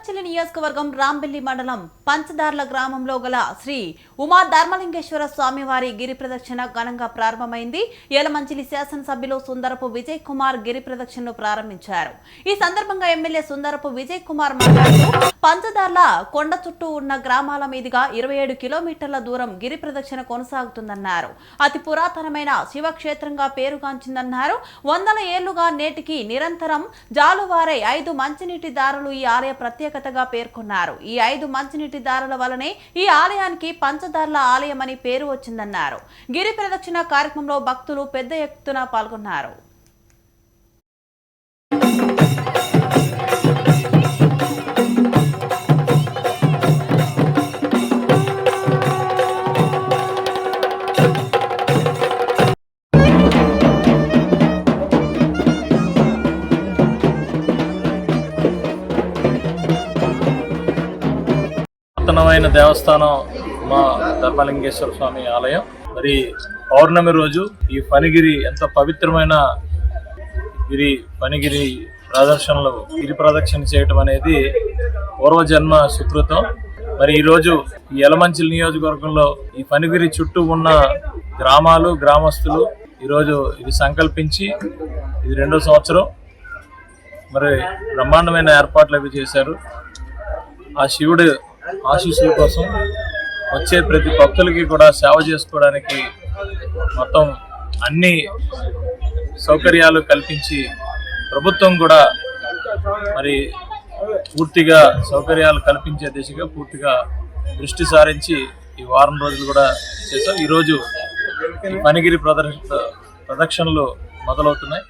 యలమంచిలి నియోజకవర్గం రాంబిల్లి మండలం పంచదార్ల గ్రామంలో గల శ్రీ ఉమా ధర్మలింగేశ్వర స్వామివారి గిరి ప్రదక్షిణ ఘనంగా ప్రారంభమైంది. ఏలమంచిలి శాసనసభ్యులు సుందరపు విజయ్ కుమార్ గిరి ప్రదక్షిణను ప్రారంభించారు. ఈ సందర్భంగా ఎమ్మెల్యే సుందరపు విజయ్ కుమార్ మాట్లాడుతూ పంచదార్ల కొండ చుట్టూ ఉన్న గ్రామాల మీదుగా ఇరవై ఏడు కిలోమీటర్ల దూరం గిరి ప్రదక్షిణ కొనసాగుతుందన్నారు. అతి పురాతనమైన శివక్షేత్రంగా పేరుగాంచిందన్నారు. వందల ఏళ్ళుగా నేటికి నిరంతరం జాలువారే ఐదు మంచినీటి దారులు ఈ ఆలయ ప్రత్యేక ప్రత్యేకతగా పేర్కొన్నారు. ఈ ఐదు మంచినీటి దారుల వలనే ఈ ఆలయానికి పంచదార్ల ఆలయమని పేరు వచ్చిందన్నారు. గిరి ప్రదక్షిణ కార్యక్రమంలో భక్తులు పెద్ద ఎత్తున పాల్గొన్నారు. పురాతనమైన దేవస్థానం మా ధర్మలింగేశ్వర స్వామి ఆలయం. మరి పౌర్ణమి రోజు ఈ పనిగిరి ఎంత పవిత్రమైన గిరి పనిగిరి ప్రదర్శనలు గిరి ప్రదక్షిణ చేయటం అనేది పూర్వజన్మ సుకృతం. మరి ఈరోజు ఈ ఎలమంచిల నియోజకవర్గంలో ఈ పనిగిరి చుట్టూ ఉన్న గ్రామాలు గ్రామస్తులు ఈరోజు ఇది సంకల్పించి ఇది రెండో సంవత్సరం మరి బ్రహ్మాండమైన ఏర్పాట్లు అవి చేశారు. ఆ శివుడు ఆశీస్సుల కోసం వచ్చే ప్రతి భక్తులకి కూడా సేవ చేసుకోవడానికి మొత్తం అన్ని సౌకర్యాలు కల్పించి ప్రభుత్వం కూడా మరి పూర్తిగా సౌకర్యాలు కల్పించే దిశగా పూర్తిగా దృష్టి సారించి ఈ వారం రోజులు కూడా చేసాం ఈరోజు పనిగిరి ప్రదర్శ ప్రదక్షిణలు మొదలవుతున్నాయి.